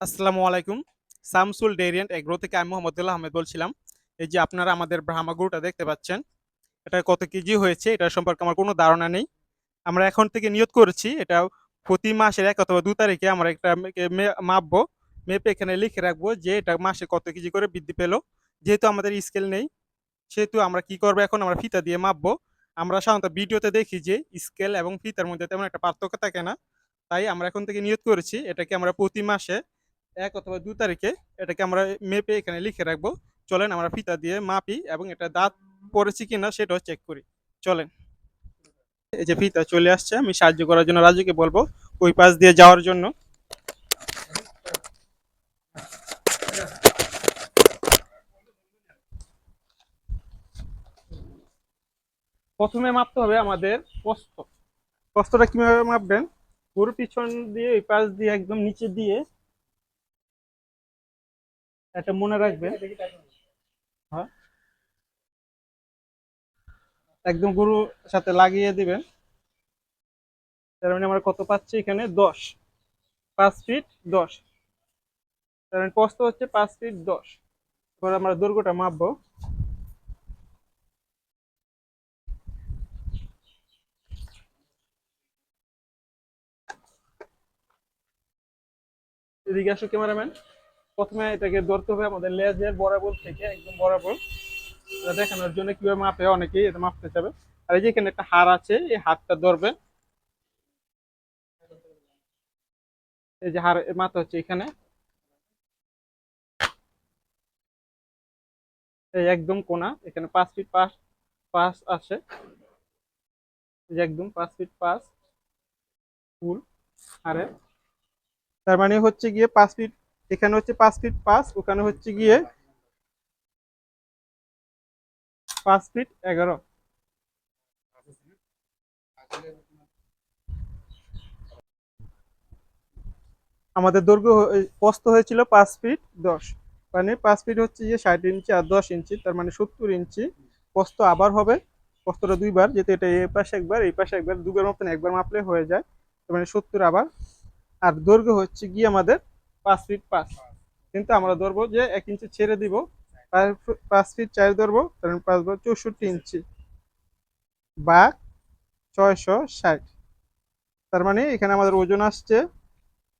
আসসালামু আলাইকুম। সামসুল ডেরিয়েন্ট এগ্রো থেকে আমি মোহাম্মদুল্লাহ আহমেদ বলছিলাম। এই যে আপনারা আমাদের ব্রাহ্মা গরুটা দেখতে পাচ্ছেন, এটা কত কেজি হয়েছে, এটা সম্পর্কে আমার কোনো ধারণা নেই। আমরা এখন থেকে নিয়ত করেছি, এটা প্রতি মাসের এক অথবা দু তারিখে আমরা একটা মাপবো, মেপে এখানে লিখে রাখব যে এটা মাসে কত কেজি করে বৃদ্ধি পেল। যেহেতু আমাদের স্কেল নেই, সেহেতু আমরা কি করব এখন, আমরা ফিতা দিয়ে মাপবো। আমরা সাধারণত ভিডিওতে দেখি যে স্কেল এবং ফিতার মধ্যে তেমন একটা পার্থক্য থাকে না। তাই আমরা এখন থেকে নিয়ত করেছি, এটাকে আমরা প্রতি মাসে এক অথবা দু তারিখে এটাকে আমরা মেপে এখানে লিখে রাখব। চলেন আমরা ফিতা দিয়ে মাপি এবং এটা দাঁত পড়েছে কিনা সেটাও চেক করি। চলেন। এই যে ফিতা চলে আসছে, আমি সাহায্য করার জন্য রাজুকে বলব, ওই পাশ দিয়ে যাওয়ার জন্য। প্রথমে মাপতে হবে আমাদের প্রস্থ। প্রস্থটা কীভাবে মাপবেন? গরুর পিছন দিয়ে, ওই পাশ দিয়ে, একদম নিচে দিয়ে এটা মনে রাখবেন। হ্যাঁ। একদম গরুর সাথে লাগিয়ে দিবেন। তার মানে আমরা কত পাচ্ছি এখানে? দশ। পাঁচ ফিট দশ। তার মানে প্রস্থ হচ্ছে পাঁচ ফিট দশ। এবার আমরা দৈর্ঘ্যটা মাপবো। এদিকে আসো ক্যামেরাম্যান। প্রথমে এটাকে ধরতে হবে আমাদের লেজের বরাবর থেকে, একদম বরাবর। দেখানোর জন্য কীভাবে মাপে অনেকেই এটা মাপতে চাবে। আর এই যে এখানে একটা হার আছে, এই হাড়টা ধরবে এই যে হার মাথা হচ্ছে এখানে। এই একদম কোনা, এখানে পাঁচ ফিট পাঁচ পাঁচ আসে একদম পাঁচ ফিট পাঁচ, ফুল আরে তার মানে হচ্ছে গিয়ে পাঁচ ফিট এখানে হচ্ছে পাঁচ ফিট পাঁচ, ওখানে হচ্ছে গিয়ে পাঁচ ফিট এগারো। আমাদের দৈর্ঘ্য এই হয়েছিল পাঁচ ফিট দশ। মানে পাঁচ ফিট হচ্ছে যে ষাট ইঞ্চি আর দশ ইঞ্চি, তার মানে সত্তর ইঞ্চি। প্রস্থ আবার হবে, প্রস্থটা দুইবার, যেহেতু এটা এই পাশে একবার, এই পাশে একবার দুবার মতন একবার মাপলে হয়ে যায়, তার মানে সত্তর আবার। আর দৈর্ঘ্য হচ্ছে গিয়ে আমাদের পাঁচ ফিট পাঁচ। কিন্তু আমরা ধরবো যে এক ইঞ্চি ছেড়ে দিব। পাঁচ ফিট চার ধরবো মানে পাঁচ বার চৌষট্টি ইঞ্চি বা ছয়শো ষাট। তার মানে এখানে আমাদের ওজন আসছে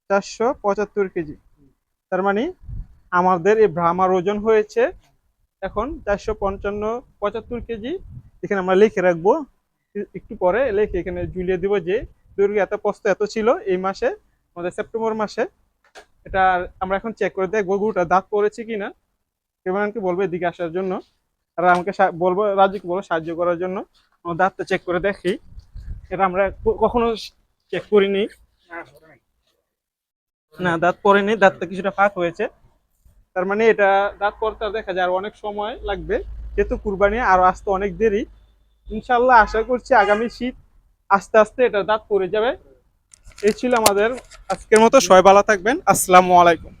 চারশো পঁচাত্তর কেজি। তার মানে আমাদের এই ভ্রামার ওজন হয়েছে এখন চারশো পঞ্চান্ন পঁচাত্তর কেজি। এখানে আমরা লিখে রাখব। একটু পরে লিখে এখানে ঝুলিয়ে দিব যে দৈর্ঘ্য এত প্রস্থ এত ছিল এই মাসে, আমাদের সেপ্টেম্বর মাসে। এটা আমরা এখন চেক করে দেখব গরুটা দাঁত পড়েছে কিনা। কেমনকে বলব এদিকে আসার জন্য। আর আমাকে বলব, রাজুকে বলব সাহায্য করার জন্য। দাঁতটা চেক করে দেখি। এটা আমরা কখনো চেক করিনি। না, দাঁত পড়েনি, দাঁতটা কিছুটা ফাঁক হয়েছে। তার মানে এটা দাঁত পড়তে দেখা যায় আর অনেক সময় লাগবে। যেহেতু কুরবানি আরও আসতে অনেক দেরি। ইনশাল্লাহ আশা করছি আগামী শীত আস্তে আস্তে এটা দাঁত পড়ে যাবে। এই ছিল আমাদের আজকের মতো। সবাই ভালো থাকবেন। আসসালামু আলাইকুম।